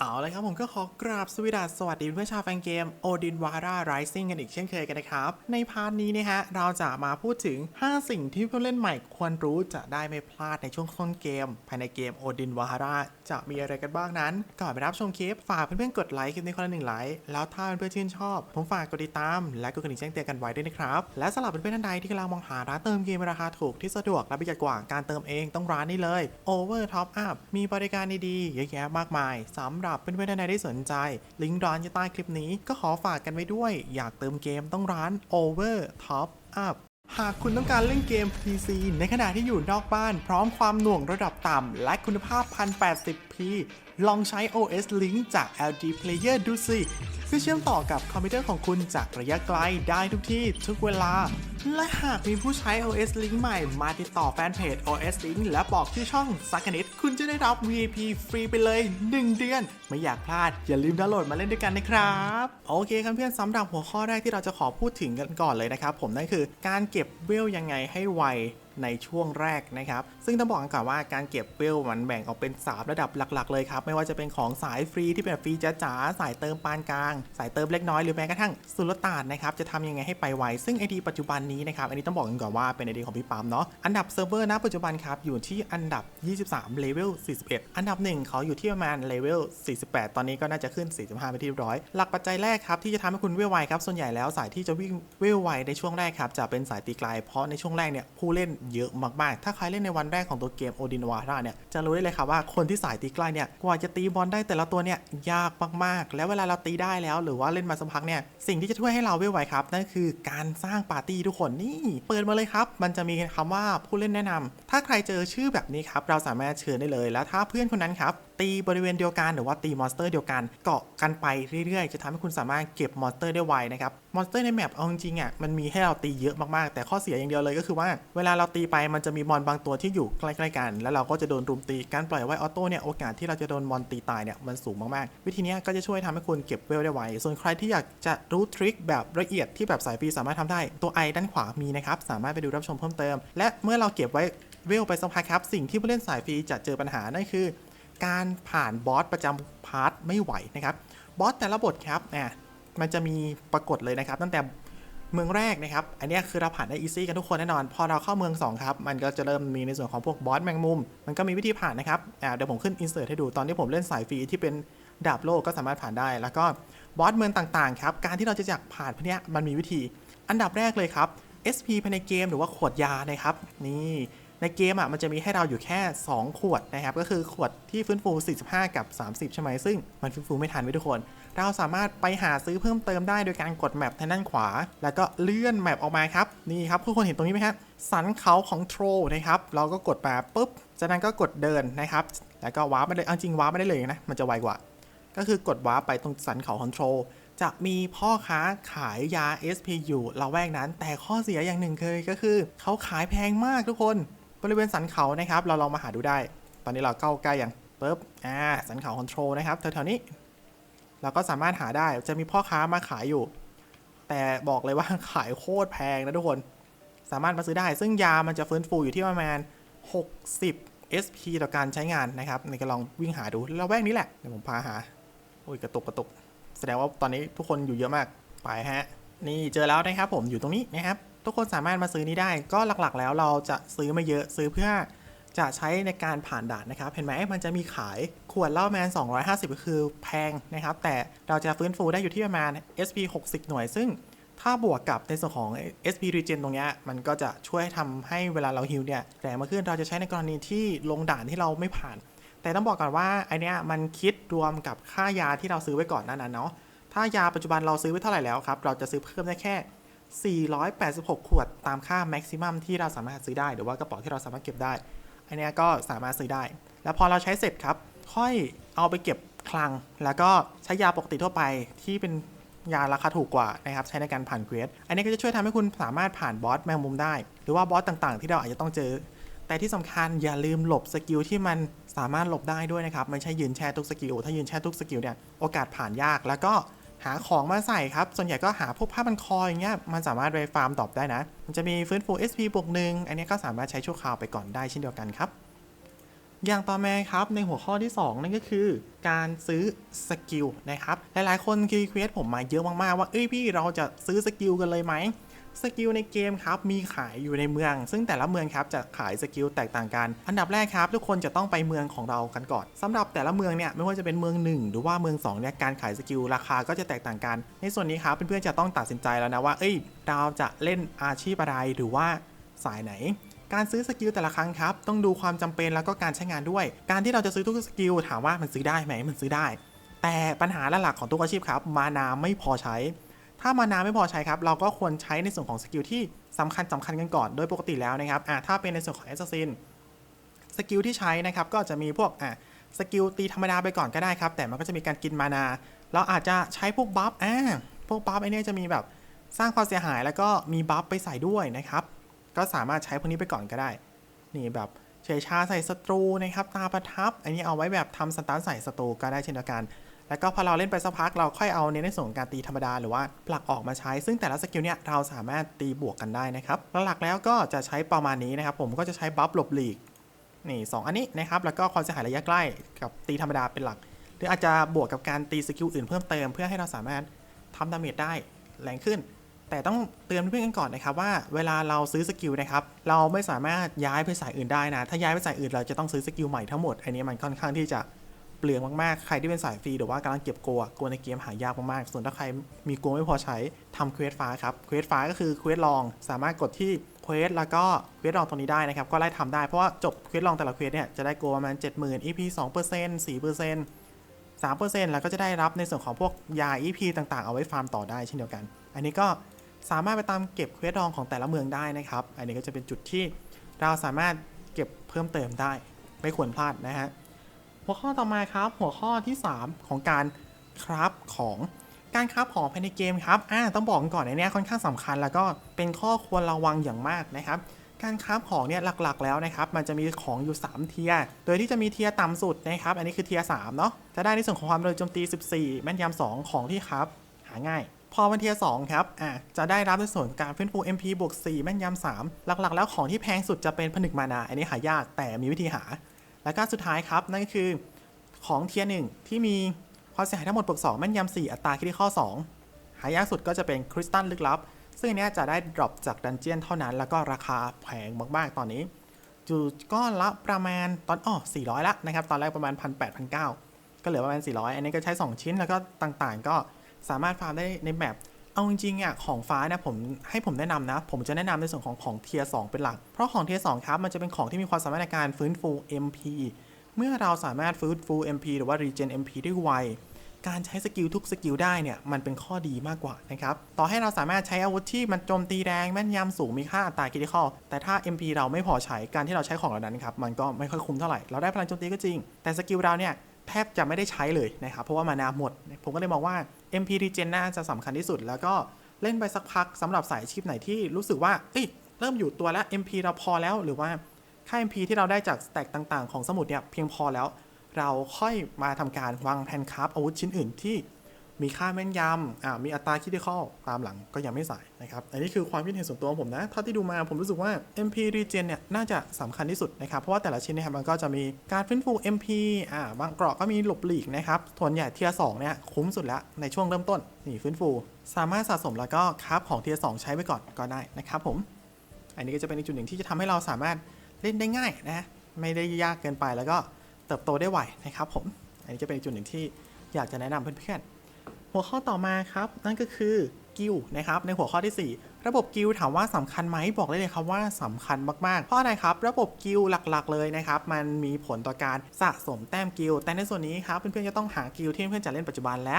เอาเลยครับผมก็ขอกราบสวัสดีสวัสดีเพื่อนชาวแฟนเกม Odin w a r a Rising กันอีกเช่นเคยกันนะครับ ในพาร์ทนี้นะฮะเราจะมาพูดถึง 5 สิ่งที่ผู้เล่นใหม่ควรรู้จะได้ไม่พลาดในช่วงต้นเกม ภายในเกม Odin w a r a จะมีอะไรกันบ้างนั้น ก่อนไปรับชมคลิป ฝากเพื่อนๆกดไลค์คลิปนี้คนละหนึ่งไลค์แล้วถ้าเพื่อนๆชื่นชอบ ผมฝากกดติดตาม และกดกระดิ่งแจ้งเตือนกันไว้ด้วยนะครับและสำหรับเพื่อนๆท่านใดที่กำลังมองหาร้านเติมเกมราคาถูกที่สะดวกและประหยัดกว่าการเติมเองต้องร้านนี้เลย Over Top Up มีบริการดีๆเยอะแยะมากมายสำหรับเพื่อนๆท่านใดที่สนใจ ลิงก์ร้านอยู่ใต้คลิปนี้ ก็ขอฝากกันไว้ด้วย อยากเติมเกมต้องร้าน Over Top Up หากคุณต้องการเล่นเกม PC ในขณะที่อยู่นอกบ้าน พร้อมความหน่วงระดับต่ำ และคุณภาพ 1080p ลองใช้ OS Link จาก LG Player ดูสิเพื่อเชื่อมต่อกับคอมพิวเตอร์ของคุณจากระยะไกลได้ทุกที่ทุกเวลา และหากมีผู้ใช้ OS Link ใหม่ มาติดต่อแฟนเพจ OS Link และบอกชื่อช่องสักนิด คุณจะได้รับ VIP ฟรีไปเลย 1 เดือน ไม่อยากพลาด อย่าลืมดาวน์โหลดมาเล่นด้วยกันนะครับ โอเคครับเพื่อนสำหรับหัวข้อแรกที่เราจะขอพูดถึงกันก่อนเลยนะครับ ผมนั่นคือการเก็บเวลยังไงให้ไวในช่วงแรกนะครับ ซึ่งต้องบอกกันก่อนว่าการเก็บเวลมันแบ่งออกเป็น 3 ระดับหลัก ๆ เลยครับ ไม่ว่าจะเป็นของสายฟรีที่เป็นแบบฟรีจ๋าๆสายเติมปานกลาง สายเติมเล็กน้อยหรือแม้กระทั่งสุลต่านนะครับจะทำยังไงให้ไปไวซึ่งไอดีปัจจุบันนี้นะครับอันนี้ต้องบอกกันก่อนว่าเป็นไอดีของพี่ปามเนาะอันดับเซิร์ฟเวอร์ณปัจจุบันครับอยู่ที่อันดับ 23เลเวล41 อันดับ 1 เขาอยู่ที่ประมาณเลเวล48 ตอนนี้ก็น่าจะขึ้น 45 ไปที่ร้อยหลักปัจจัยแรกครับที่จะทำให้คุณเวลไวครับส่วนใหญ่แล้วสายที่จะวิ่งเวลไวในช่วงแรกครับจะเป็นสายตีไกลเพราะในช่วงแรกเนี่ยผู้เล่นเยอะมากๆ ถ้าใครเล่นในวันแรกของตัวเกมโอดินวาร่าเนี่ยจะรู้ได้เลยครับว่าคนที่สายตีใกล้เนี่ยกว่าจะตีบอลได้แต่ละตัวเนี่ยยากมากๆ แล้วเวลาเราตีได้แล้ว หรือว่าเล่นมาสักพักเนี่ยสิ่งที่จะช่วยให้เราเวลไวครับนั่นคือการสร้างปาร์ตี้ทุกคนนี่เปิดมาเลยครับ มันจะมีคำว่าผู้เล่นแนะนำถ้าใครเจอชื่อแบบนี้ครับเราสามารถเชิญได้เลย แล้วถ้าเพื่อนคนนั้นครับ ตีบริเวณเดียวกันหรือว่าตีมอนสเตอร์เดียวกันเกาะกันไปเรื่อยๆ จะทำให้คุณสามารถเก็บมอนสเตอร์ได้ไวนะครับมอนสเตอร์ในแมปเอาจริงๆอะมันมีให้เราตีเยอะมากๆ แต่ข้อเสียอย่างเดียวเลยก็คือว่าเวลาเราตีไปมันจะมีมอนบางตัวที่อยู่ใกล้ๆกัน แล้วเราก็จะโดนรุมตีการปล่อยไว้ออโต้เนี่ยโอกาสที่เราจะโดนมอนตีตายเนี่ยมันสูงมากๆ วิธีนี้ก็จะช่วยทำให้คุณเก็บเวลได้ไวส่วนใครที่อยากจะรู้ทริคแบบละเอียดที่แบบสายฟรีสามารถทำได้ตัวไอด้านขวามีนะครับสามารถไปดูรับชมเพิ่มเติม และเมื่อเราเก็บไว้เวลไปสักพักครับ สิ่งที่ผู้เล่นสายฟรีจะเจอปัญหานั่นคือ การผ่านบอสประจำพาร์ทไม่ไหวนะครับบอสแต่ละบทครับเนี่ยมันจะมีปรากฏเลยนะครับ ตั้งแต่เมืองแรกนะครับ อันนี้คือเราผ่านได้อีซี่กันทุกคนแน่นอน พอเราเข้าเมือง 2 ครับ มันก็จะเริ่มมีในส่วนของพวกบอสแมงมุม มันก็มีวิธีผ่านนะครับเดี๋ยวผมขึ้นอินเสิร์ตให้ดูตอนที่ผมเล่นสายฟรีที่เป็นดาบโลกก็สามารถผ่านได้ แล้วก็บอสเมืองต่างๆครับ การที่เราจะอยากผ่านพวกเนี้ยมันมีวิธี อันดับแรกเลยครับ SP ภายในเกมหรือว่าขวดยานะครับ นี่ ในเกมอะมันจะมีให้เราอยู่แค่ 2 ขวดนะครับ ก็คือขวดที่ฟื้นฟู 45 กับ 30 ใช่ไหมซึ่งมันฟื้นฟูไม่ทันไว้ทุกคน เราสามารถไปหาซื้อเพิ่มเติมได้โดยการกดแมปทางด้านขวา แล้วก็เลื่อนแมปออกมาครับ นี่ครับทุกคนเห็นตรงนี้ไหมครับสันเขาของโทรนะครับ เราก็กดมาปุ๊บ จากนั้นก็กดเดินนะครับ แล้วก็วาร์ปไปเลยจริงวาร์ปไม่ได้เลยนะ มันจะไวกว่า ก็คือกดวาร์ปไปตรงสันเขาคอนโทรจะมีพ่อค้าขายยา SP อยู่ละแวกนั้น แต่ข้อเสียอย่างหนึ่งเคยก็คือ เขาขายแพงมากทุกคน บริเวณสันเขานะครับ เราลองมาหาดูได้ ตอนนี้เราเข้าใกล้อย่างปุ๊บอ่าสันเขาคอนโทรลนะครับแถวๆนี้ เราก็สามารถหาได้จะมีพ่อค้ามาขายอยู่ แต่บอกเลยว่าขายโคตรแพงนะทุกคน สามารถมาซื้อได้ ซึ่งยามันจะฟื้นฟูอยู่ที่ประมาณ 60 SP ต่อการใช้งานนะครับในการลองวิ่งหาดูแล้วแวกนี้แหละเดี๋ยวผมพาหาโอ้ยกระตุกกระตุก แสดงว่าตอนนี้ทุกคนอยู่เยอะมากไปฮะนี่เจอแล้วนะครับผมอยู่ตรงนี้นะครับ ทุกคนสามารถมาซื้อนี้ได้ ก็หลักๆ แล้วเราจะซื้อมาเยอะซื้อเพื่อจะใช้ในการผ่านด่านนะครับ เห็นไหมมันจะมีขายขวดเหล้าแมน 250 ก็คือแพงนะครับ แต่เราจะฟื้นฟูได้อยู่ที่ประมาณ SP 60 หน่วย ซึ่งถ้าบวกกับในส่วนของ SP Regen ตรงนี้มันก็จะช่วยทำให้เวลาเราฮิลเนี่ยแรงมากขึ้นเราจะใช้ในกรณีที่ลงด่านที่เราไม่ผ่าน แต่ต้องบอกก่อนว่าไอเนี้ยมันคิดรวมกับค่ายาที่เราซื้อไว้ก่อนนั้นนั้นเนาะถ้ายาปัจจุบันเราซื้อไว้เท่าไหร่แล้วครับเราจะซื้อเพิ่มได้แค่ 486 ขวดตามค่าแม็กซิมัมที่เราสามารถซื้อได้หรือว่ากระเป๋าที่เราสามารถเก็บได้ อันนี้ก็สามารถซื้อได้ แล้วพอเราใช้เสร็จครับ ค่อยเอาไปเก็บคลัง แล้วก็ใช้ยาปกติทั่วไปที่เป็นยาราคาถูกกว่านะครับใช้ในการผ่านเควส อันนี้ก็จะช่วยทำให้คุณสามารถผ่านบอสแมงมุมได้ หรือว่าบอสต่างๆ ที่เราอาจจะต้องเจอ แต่ที่สำคัญอย่าลืมหลบสกิลที่มันสามารถหลบได้ด้วยนะครับไม่ใช่ยืนแช่ทุกสกิลถ้ายืนแช่ทุกสกิลเนี่ยโอกาสผ่านยากแล้วก็ หาของมาใส่ครับ ส่วนใหญ่ก็หาพวกผ้าพันคออย่างเงี้ย มันสามารถไปฟาร์มตอบได้นะ มันจะมีฟื้นฟู SP บวกหนึ่งอันนี้ก็สามารถใช้ชั่วคราวไปก่อนได้เช่นเดียวกันครับ อย่างต่อมาครับในหัวข้อที่ 2 นั่นก็คือ การซื้อสกิลนะครับ หลายๆ คนคีย์เควสผมมาเยอะมากๆว่า เอ้ยพี่เราจะซื้อสกิลกันเลยไหม สกิลในเกมครับมีขายอยู่ในเมือง ซึ่งแต่ละเมืองครับจะขายสกิลแตกต่างกัน อันดับแรกครับทุกคนจะต้องไปเมืองของเรากันก่อนสำหรับแต่ละเมืองเนี่ยไม่ว่าจะเป็นเมือง 1 หรือว่าเมือง2เนี่ยการขายสกิลราคาก็จะแตกต่างกัน ในส่วนนี้ครับเพื่อนๆจะต้องตัดสินใจแล้วนะว่าเอ้ยเราจะเล่นอาชีพอะไรหรือว่าสายไหนการซื้อสกิลแต่ละครั้งครับ ต้องดูความจำเป็นแล้วก็การใช้งานด้วย การที่เราจะซื้อทุกสกิลถามว่ามันซื้อได้ไหมมันซื้อได้ แต่ปัญหาหลักๆของทุกอาชีพครับ มานาไม่พอใช้ ถ้ามานาไม่พอใช้ครับ เราก็ควรใช้ในส่วนของสกิลที่สำคัญสำคัญกันก่อน โดยปกติแล้วนะครับอะถ้าเป็นในส่วนของแอสซัสซินสกิลที่ใช้นะครับก็จะมีพวกอะสกิลตีธรรมดาไปก่อนก็ได้ครับ แต่มันก็จะมีการกินมานา เราอาจจะใช้พวกบัฟอะพวกบัฟไอเนี้ยจะมีแบบสร้างความเสียหายแล้วก็มีบัฟไปใส่ด้วยนะครับ ก็สามารถใช้พวกนี้ไปก่อนก็ได้ นี่แบบเฉยชาใส่ศัตรูนะครับ ตาประทับ อันนี้เอาไว้แบบทำสตาร์ใส่ศัตรูก็ได้เช่นเดียวกัน แล้วก็พอเราเล่นไปสักพักเราค่อยเอาเน้นในส่วนของการตีธรรมดาหรือว่าผลักออกมาใช้ ซึ่งแต่ละสกิลเนี่ยเราสามารถตีบวกกันได้นะครับหลักๆแล้วก็จะใช้ประมาณนี้นะครับ ผมก็จะใช้บัฟหลบหลีกนี่สองอันนี้นะครับแล้วก็ความเสียหายระยะใกล้กับตีธรรมดาเป็นหลัก หรืออาจจะบวกกับการตีสกิลอื่นเพิ่มเติมเพื่อให้เราสามารถทำดาเมจได้แรงขึ้น แต่ต้องเตือนเพื่อนกันก่อนนะครับว่าเวลาเราซื้อสกิลนะครับเราไม่สามารถย้ายไปสายอื่นได้นะ ถ้าย้ายไปสายอื่นเราจะต้องซื้อสกิลใหม่ทั้งหมดอันนี้มันค่อนข้างที่จะ เปลืองมาก ๆ ใครที่เป็นสายฟรีหรือว่ากำลังเก็บโกะโกะในเกมหายากมาก ๆ ส่วนถ้าใครมีโกะไม่พอใช้ทำเควสฟ้าครับ เควสฟ้าก็คือเควสลอง สามารถกดที่เควสแล้วก็เควสลองตรงนี้ได้นะครับ ก็ไล่ทำได้ เพราะว่าจบเควสลองแต่ละเควสเนี่ยจะได้โกะประมาณ 70,000 EP 2% 4% 3%แล้วก็จะได้รับในส่วนของพวกยา EP ต่าง ๆ เอาไว้ฟาร์มต่อได้เช่นเดียวกัน อันนี้ก็สามารถไปตามเก็บเควสรองของแต่ละเมืองได้นะครับ อันนี้ก็จะเป็นจุดที่เราสามารถเก็บเพิ่มเติมได้ ไม่ควรพลาดนะฮะ หัวข้อต่อมาครับ หัวข้อที่ 3 ของการคราฟของการคราฟของภายในเกมครับอ่าต้องบอกก่อนในนี้ค่อนข้างสำคัญ แล้วก็เป็นข้อควรระวังอย่างมากนะครับ การคราฟของเนี่ยหลักๆ แล้วนะครับ มันจะมีของอยู่ 3 เทียร์โดยที่จะมีเทียร์ต่ำสุดนะครับ อันนี้คือเทียร์3เนาะจะได้ในส่วนของความเร็วโจมตี 14 แม่นยำ2ของที่ครับหาง่ายพอเป็นเทียร์2ครับ อะ จะได้รับในส่วนของการฟื้นฟู MP บวก4แม่นยำ3หลักๆ แล้วของที่แพงสุดจะเป็นผนึกมานา อันนี้หายากแต่มีวิธีหา และก็สุดท้ายครับ นั่นก็คือของเทียร์หนึ่งที่มีความเสียหายทั้งหมดบวก2แม่นยำ4อัตราคิดข้อ2หายากสุดก็จะเป็นคริสตัลลึกลับ ซึ่งอันเนี้ยจะได้ดรอปจากดันเจียนเท่านั้น แล้วก็ราคาแพงมากๆตอนนี้อยู่ก้อนละประมาณตอนอ้อ400 ละนะครับ ตอนแรกประมาณ 1 8 0 0 1 9 0 0 ก็เหลือประมาณ 400 อันนี้ก็ใช้ 2 ชิ้นแล้วก็ต่างๆ ก็สามารถฟาร์มได้ในแบบ เอาจริงๆอะของฟ้าเนี่ยผมให้ผมแนะนำนะ ผมจะแนะนำในส่วนของของเทียร์2เป็นหลัก เพราะของเทียร์2ครับมันจะเป็นของที่มีความสามารถในการฟื้นฟู MP เมื่อเราสามารถฟื้นฟู MP หรือว่า regen MP ได้ไวการใช้สกิลทุกสกิลได้เนี่ยมันเป็นข้อดีมากกว่านะครับ ต่อให้เราสามารถใช้อาวุธที่มันโจมตีแรงแม่นยำสูงมีค่าอัตราคิดข้อแต่ถ้า MP เราไม่พอใช้การที่เราใช้ของเหล่านั้นครับมันก็ไม่ค่อยคุ้มเท่าไหร่ เราได้พลังโจมตีก็จริง แต่สกิลเราเนี่ย แทบจะไม่ได้ใช้เลยนะครับ เพราะว่ามานาหมด ผมก็เลยมองว่า MP regen น่าจะสำคัญที่สุด แล้วก็เล่นไปสักพักสำหรับสายชีพไหนที่รู้สึกว่าเอ้ยเริ่มอยู่ตัวแล้ว MP เราพอแล้วหรือว่าค่า MP ที่เราได้จากสแต็กต่าง ๆ ของสมุดเนี่ยเพียงพอแล้ว เราค่อยมาทำการวางแผนคราฟอาวุธชิ้นอื่นที่ มีค่าแม่นยำอ่ามีอัตราคิดข้อตามหลังก็ยังไม่ใส่นะครับ อันนี้คือความคิดเห็นส่วนตัวของผมนะ เท่าที่ดูมาผมรู้สึกว่า MP regen เนี่ยน่าจะสำคัญที่สุดนะครับ เพราะว่าแต่ละชิ้นเนะครับมันก็จะมีการฟื้นฟู MP อ่าบางเกราะก็มีหลบหลีกนะครับส่วนใหญ่เทียร์สองเนี่ยคุ้มสุดแล้วในช่วงเริ่มต้นนี่ฟื้นฟู สามารถสะสมแล้วก็คราฟของเทียร์สองใช้ไปก่อนก็ได้นะครับผม อันนี้ก็จะเป็นอีกจุดหนึ่งที่จะทำให้เราสามารถเล่นได้ง่ายนะไม่ได้ยากเกินไปแล้วก็เติบโตได้ไวนะครับผม อันนี้จะเป็นจุดหนึ่งที่อยากจะแนะนำเพื่อนๆ หัวข้อต่อมาครับ นั่นก็คือกิลนะครับในหัวข้อทีสี่4 ระบบกิลถามว่าสำคัญไหมบอกได้เลยครับว่าสำคัญมากๆ เพราะอะไรครับ ระบบกิลหลักๆ เลยนะครับมันมีผลต่อการสะสมแต้มกิลแต่ในส่วนนี้ครับเพื่อนๆจะต้องหากิลที่เพื่อนๆจะเล่นปัจจุบันและ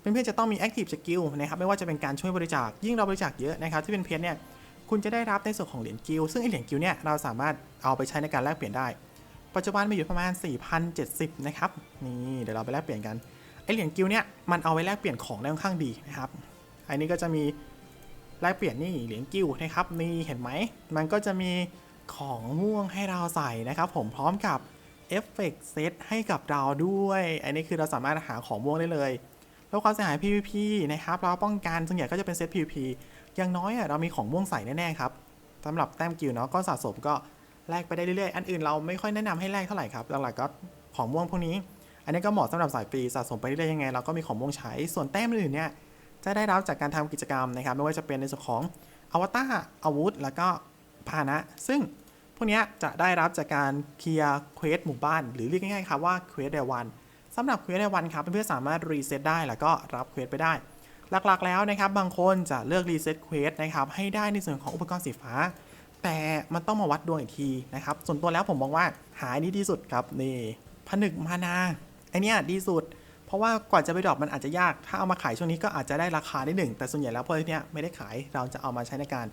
เพื่อนๆจะต้องมี Active Skill นะครับไม่ว่าจะเป็นการช่วยบริจาคยิ่งเราบริจาคเยอะนะครับที่เป็นเพชรเนี่ยคุณจะได้รับในส่วนของเหรียญกิลซึ่งไอเหรียญกิลเนี่ยเราสามารถเอาไปใช้ในการแลกเปลี่ยนได้ ปัจจุบันมีอยู่ประมาณ4,070นะครับนี่เดี๋ยวเราไปแลกเปลี่ยนกัน ไอเหรียญกิลเนี่ยมันเอาไว้แลกเปลี่ยนของได้ค่อนข้างดีนะครับ อันนี้ก็จะมีแลกเปลี่ยนนี่เหรียญกิลนะครับนี่เห็นไหมมันก็จะมีของม่วงให้เราใส่นะครับ ผมพร้อมกับเอฟเฟกต์เซตให้กับเราด้วย อันนี้คือเราสามารถหาของม่วงได้เลยแล้วความเสียหาย PVP นะครับ เราป้องกันส่วนใหญ่ก็จะเป็นเซต PVP อย่างน้อยอะเรามีของม่วงใส่แน่ๆครับสำหรับแต้มกิลเนาะก็สะสมก็แลกไปได้เรื่อยๆ อันอื่นเราไม่ค่อยแนะนำให้แลกเท่าไหร่ครับ หลักๆก็ของม่วงพวกนี้ อันนี้ก็เหมาะสำหรับสายฟรีสะสมไปเรื่อยๆยังไงเราก็มีของม่วงใช้ ส่วนแต้มอื่นเนี่ยจะได้รับจากการทำกิจกรรมนะครับ ไม่ว่าจะเป็นในส่วนของอวตารอาวุธ แล้วก็พาหนะ ซึ่งพวกนี้จะได้รับจากการเคลียร์เควสหมู่บ้าน หรือเรียกง่ายๆครับว่าเควสเดวันสำหรับเควสเดวันครับเพื่อนๆสามารถรีเซ็ตได้แล้วก็รับเควสไปได้ หลักๆแล้วนะครับบางคนจะเลือกรีเซ็ตเควสนะครับให้ได้ในส่วนของอุปกรณ์สีฟ้า แต่มันต้องมาวัดดวงอีกทีนะครับส่วนตัวแล้วผมมองว่าหายนี่ดีสุดครับนี่ผนึกมานา ไอเนี้ยดีสุด เพราะว่ากว่าจะไปดรอปมันอาจจะยาก ถ้าเอามาขายช่วงนี้ก็อาจจะได้ราคาได้หนึ่ง แต่ส่วนใหญ่แล้วพวกเนี้ยไม่ได้ขาย เราจะเอามาใช้ในการ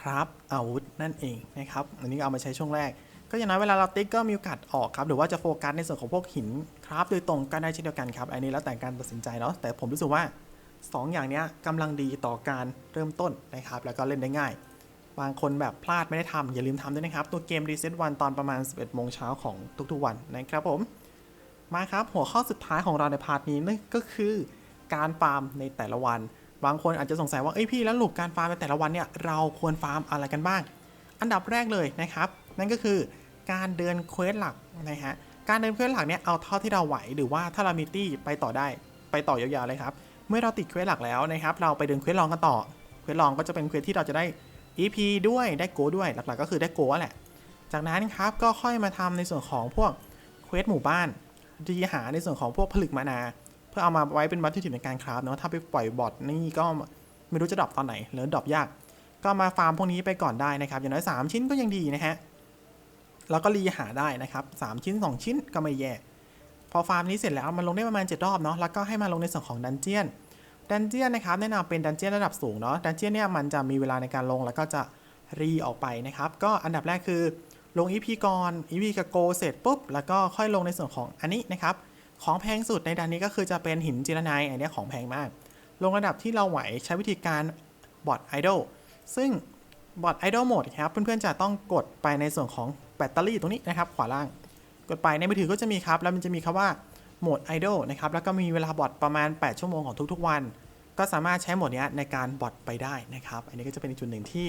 ครับอาวุธนั่นเองนะครับ อันนี้เอามาใช้ช่วงแรก ก็อย่างน้อยเวลาเราติ๊กก็มีโอกาสออกครับ หรือว่าจะโฟกัสในส่วนของพวกหินครับโดยตรงก็ได้เช่นเดียวกันครับ อันนี้แล้วแต่การตัดสินใจเนาะ แต่ผมรู้สึกว่า 2 อย่างเนี้ยกำลังดีต่อการเริ่มต้นนะครับ แล้วก็เล่นได้ง่าย บางคนแบบพลาดไม่ได้ทำอย่าลืมทำด้วยนะครับ ตัวเกม Reset วันตอนประมาณ 11โมงเช้าของทุกๆวันนะครับผม มาครับหัวข้อสุดท้ายของเราในพาร์ทนี้นั่นก็คือการฟาร์มในแต่ละวัน บางคนอาจจะสงสัยว่าเอ้ยพี่แล้วหลุกการฟาร์มในแต่ละวันเนี่ยเราควรฟาร์มอะไรกันบ้าง อันดับแรกเลยนะครับ นั่นก็คือการเดินเควสหลักนะฮะการเดินเควสหลักเนี่ยเอาเท่าที่เราไหวหรือว่าถ้าเรามีตี้ไปต่อได้ไปต่อยาวๆเลยครับเมื่อเราติดเควสหลักแล้วนะครับ เราไปเดินเควสรองกันต่อเควสรองก็จะเป็นเควสที่เราจะได้ EP ด้วยได้โกด้วยหลักๆ ก็คือได้โกแหละ จากนั้นครับก็ค่อยมาทำในส่วนของพวกเควสหมู่บ้าน ดีหาในส่วนของพวกผลึกมานา เพื่อเอามาไว้เป็นวัตถุดิบในการคราฟเนาะถ้าไปปล่อยบอทนี่ก็ไม่รู้จะดรอปตอนไหนหรือดรอปยาก ก็มาฟาร์มพวกนี้ไปก่อนได้นะครับ อย่างน้อย 3 ชิ้นก็ยังดีนะฮะแล้วก็รีหาได้นะครับ 3 ชิ้น 2 ชิ้นก็ไม่แย่พอฟาร์มนี้เสร็จแล้วมันลงได้ประมาณ 7 รอบเนาะแล้วก็ให้มาลงในส่วนของดันเจียนดันเจียนนะครับแนะนำเป็นดันเจียนระดับสูงเนาะดันเจียนเนี่ยมันจะมีเวลาในการลงแล้วก็จะรีออกไปนะครับ ก็อันดับแรกคือ ลง EP ก่อน EP กับโกเสร็จปุ๊บ แล้วก็ค่อยลงในส่วนของอันนี้นะครับ ของแพงสุดในดันนี้ก็คือจะเป็นหินจิรนายอันนี้ของแพงมาก ลงระดับที่เราไหวใช้วิธีการบอทไอดอลซึ่งบอทไอดอลโหมดครับ เพื่อนๆจะต้องกดไปในส่วนของแบตเตอรี่ตรงนี้นะครับขวาล่าง กดไปในมือถือก็จะมีครับ แล้วมันจะมีคำว่าโหมดไอดอลนะครับ แล้วก็มีเวลาบอทประมาณ 8 ชั่วโมงของทุกๆวัน ก็สามารถใช้โหมดนี้ในการบอทไปได้นะครับ อันนี้ก็จะเป็นอีกจุดหนึ่งที่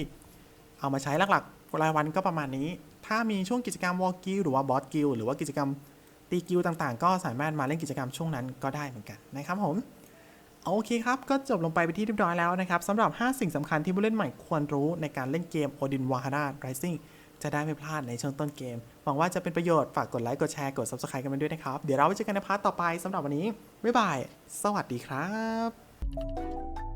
เอามาใช้หลักๆ รายวันก็ประมาณนี้ ถ้ามีช่วงกิจกรรมวอลกิลหรือว่าบอสกิลหรือว่ากิจกรรมตีกิลต่างๆ ก็สามารถมาเล่นกิจกรรมช่วงนั้นก็ได้เหมือนกันนะครับผมโอเคครับ ก็จบลงไปไปที่เรียบร้อยแล้วนะครับสำหรับ 5 สิ่งสำคัญที่ผู้เล่นใหม่ควรรู้ในการเล่นเกม Odin w a h a r a Rising จะได้ไม่พลาดในช่วงต้นเกม หวังว่าจะเป็นประโยชน์ฝากกดไลค์ กดแชร์ กด Subscribe กันไปด้วยนะครับ เดี๋ยวเราไว้เจอกันในพาร์ทต่อไปสำหรับวันนี้ บ๊ายบาย สวัสดีครับ